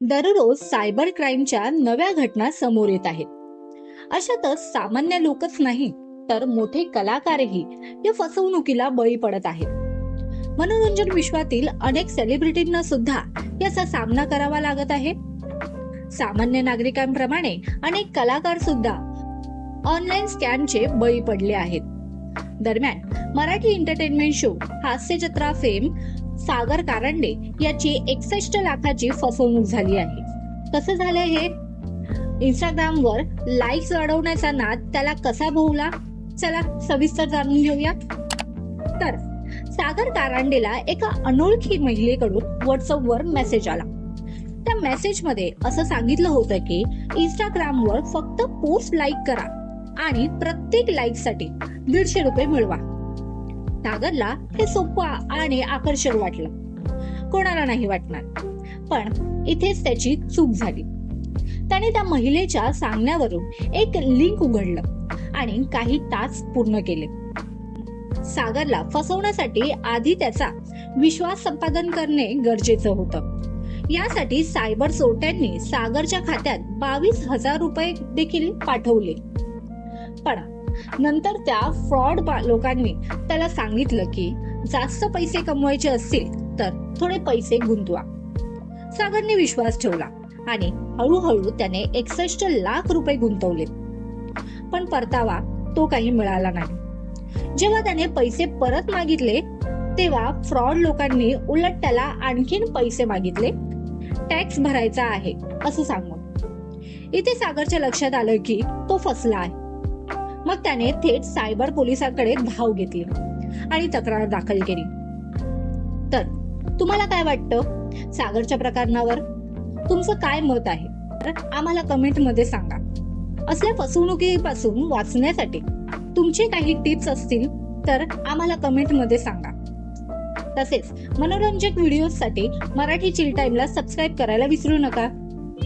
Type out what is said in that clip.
दररोज सायबर क्राईमच्या नव्या घटना समोर येत आहेत. अशातच सामान्य लोकच नाही तर मोठे कलाकारही या फसवणुकीला बळी पडत आहेत. मनोरंजन विश्वातील अनेक सेलिब्रिटींना सुद्धा याचा सामना करावा लागत आहे. सामान्य नागरिकांप्रमाणे अनेक कलाकार सुद्धा ऑनलाईन स्कॅमचे बळी पडले आहेत. दरम्यान Marathi entertainment show Hasyajatra fame Sagar Karande याची एकसष्ट लाखाची फसवणूक झाली आहे. कसं झालंय हे? इंस्टाग्रामवर लाईक्स अडवण्याचा नाद त्याला कसा भोवला? चला सविस्तर जाणून घेऊया. तर सागर कारंडेला एका अनोळखी महिलेकडून व्हॉट्सअपवर मेसेज आला. त्या मेसेजमध्ये असं सांगितलं होतं की इंस्टाग्रामवर फक्त पोस्ट लाईक करा आणि प्रत्येक लाईकसाठी दीडशे रुपये मिळवा. सागरला हे सोपं आणि आकर्षक वाटलं. कोणाला नाही वाटणार. पण इथेच त्याची चूक झाली. त्याने त्या महिलेच्या सांगण्यावरून एक लिंक उघडलं आणि काही तास पूर्ण केले. सागरला फसवण्यासाठी आधी त्याचा विश्वास संपादन करणे गरजेचं होतं. यासाठी सायबर चोरट्यांनी सागरच्या खात्यात बावीस हजार रुपये देखील पाठवले. पडा. नंतर त्या फ्रॉड लोकांनी त्याला सांगितलं की जास्त पैसे कमवायचे असतील तर थोडे पैसे गुंतवा. सागरने विश्वास ठेवला आणि हळूहळू त्याने एकसष्ट लाख रुपये गुंतवले. पण परतावा तो काही मिळाला नाही. जेव्हा त्याने पैसे परत मागितले तेव्हा फ्रॉड लोकांनी उलट त्याला आणखीन पैसे मागितले. टॅक्स भरायचा आहे असं सांगून. इथे सागरच्या लक्षात आलं की तो फसला आहे. मग त्याने थेट सायबर पोलिसांकडे धाव घेतली आणि तक्रार दाखल केली. तर तुम्हाला काय वाटतं? सागरच्या प्रकरणावर तुमचं काय मत आहे? तर आम्हाला कमेंटमध्ये सांगा. असल्या फसवणुकीपासून वाचण्यासाठी तुमचे काही टिप्स असतील तर आम्हाला कमेंटमध्ये सांगा. तसेच मनोरंजक व्हिडिओसाठी मराठी चिल टाइमला सबस्क्राईब करायला विसरू नका.